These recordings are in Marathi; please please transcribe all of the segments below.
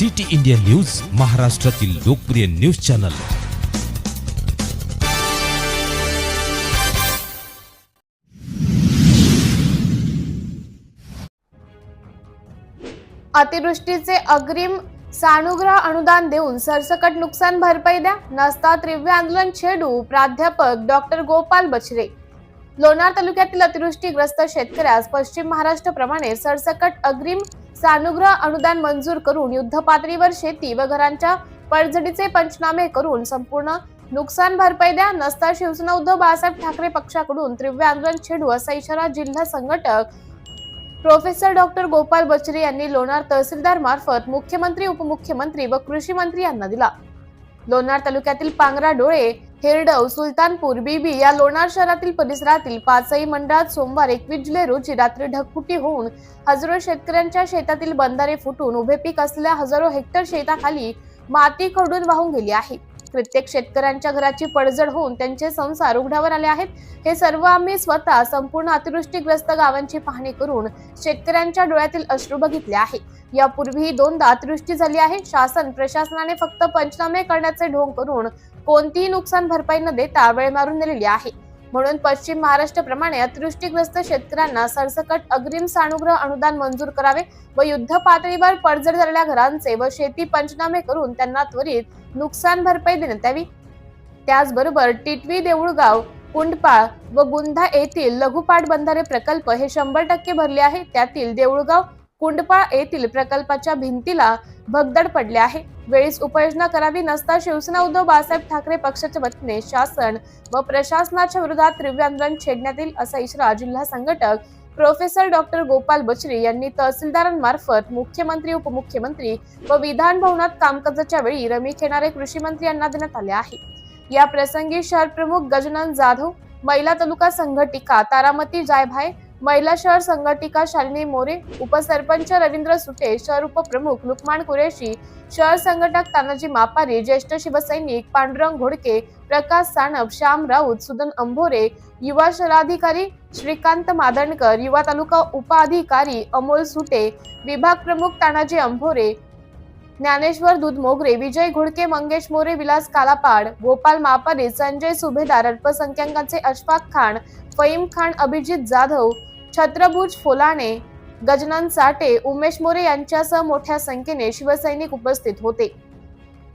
सिटी इंडिया न्यूज महाराष्ट्रातील लोकप्रिय न्यूज चॅनल. अतिवृष्टीचे अग्रिम सानुग्रह अनुदान देऊन सरसकट नुकसान भरपाई द्या नसता त्रिव्य आंदोलन छेडू प्राध्यापक डॉक्टर गोपाल बछरे. लोणार तालुक्यातील अतिवृष्टीग्रस्त शेतकऱ्यास पश्चिम महाराष्ट्राप्रमाणे सरसकट अग्रिम सानुग्रह अनुदान मंजूर करून युद्धपातळीवर शेती व घरांच्या पडझडीचे पंचनामे करून संपूर्ण नुकसान भरपाई द्या. नसता शिवसेना उद्धव बाळासाहेब ठाकरे पक्षाकडून तीव्र आंदोलन छेडू असा इशारा जिल्हा संघटक प्रोफेसर डॉक्टर गोपाल बचरे यांनी लोणार तहसीलदार मार्फत मुख्यमंत्री उपमुख्यमंत्री व कृषी मंत्री यांना दिला. लोणार तालुक्यातील पांगरा डोळे हेरडव सुलतानपूर बीबी या लोणार शहरातील परिसरातील पाचही मंडळात सोमवार एकवीस जुलै रोजी रात्री ढगफुटी होऊन हजारो शेतकऱ्यांच्या शेतातील बंधारे फुटून उभे पीक असलेल्या हजारो हेक्टर शेताखाली माती खडून वाहून गेली आहे. प्रत्येक शेतकऱ्यांच्या घराची पडझड होऊन त्यांचे संसार उघड्यावर आले आहेत. हे सर्व आम्ही स्वतः संपूर्ण अतिवृष्टीग्रस्त गावांची पाहणी करून शेतकऱ्यांच्या डोळ्यातील अश्रू बघितले आहे. यापूर्वीही दोनदा अतिवृष्टी झाली आहे. शासन प्रशासनाने फक्त पंचनामे करण्याचे ढोंग करून कोणतीही नुकसान भरपाई न देता वेळ मारून दिलेली आहे. म्हणून पश्चिम महाराष्ट्राप्रमाणे अतिवृष्टीग्रस्त शेतकऱ्यांना सरसकट अग्रिम सानुग्रह अनुदान मंजूर करावे व युद्ध पातळीवर पडझड झालेल्या घरांचे व शेती पंचनामे करून त्यांना त्वरित नुकसान भरपाई देण्यात यावी. त्याचबरोबर टिटवी देऊळगाव कुंडपाळ व गुंधा येथील लघुपाट बंधारे प्रकल्प हे शंभर टक्के भरले आहे. त्यातील देऊळगाव कुंडपाळ येथील प्रकल्पाच्या भिंतीला भगदड पडले आहे. वेळीच उपाययोजना करावी नसता शिवसेना उद्धव बाळासाहेब ठाकरे पक्षाच्या वतीने शासन व प्रशासनाच्या विरोधात तीव्र आंदोलन छेडण्यात येईल असा इशारा जिल्हा संघटक प्रोफेसर डॉक्टर गोपाल बचरे यांनी तहसीलदारांमार्फत मुख्यमंत्री उपमुख्यमंत्री व विधान भवनात कामकाजाच्या वेळी रमी येणारे कृषी मंत्री यांना देण्यात आले आहे. या प्रसंगी शहर प्रमुख गजानन जाधव महिला तालुका संघटिका तारामती जायभाय महिला शहर संघटिका शालिनी मोरे उपसरपंच रवींद्र सुटे शहर उपप्रमुख लुकमान कुरेशी शहर संघटक तानाजी मापारी ज्येष्ठ शिवसैनिक पांडुरंग घोडके प्रकाश सानप श्याम राऊत सुदन अंभोरे युवा शहराधिकारी श्रीकांत मादणकर युवा तालुका उपाधिकारी अमोल सुटे विभाग प्रमुख तानाजी अंभोरे ज्ञानेश्वर दूध मोगरे विजय घोडके मंगेश मोरे विलास कालापाड गोपाल मापारे संजय सुभेदार अल्पसंख्याकांचे अशफाक खान फईम खान अभिजित जाधव छत्रभुज फोलाणे गजनन साठे उमेश मोरे यांच्यासह मोठ्या संख्येने शिवसैनिक उपस्थित होते.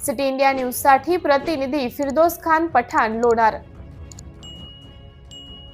सिटी इंडिया न्यूजसाठी प्रतिनिधी फिरदोस खान पठाण लोणार.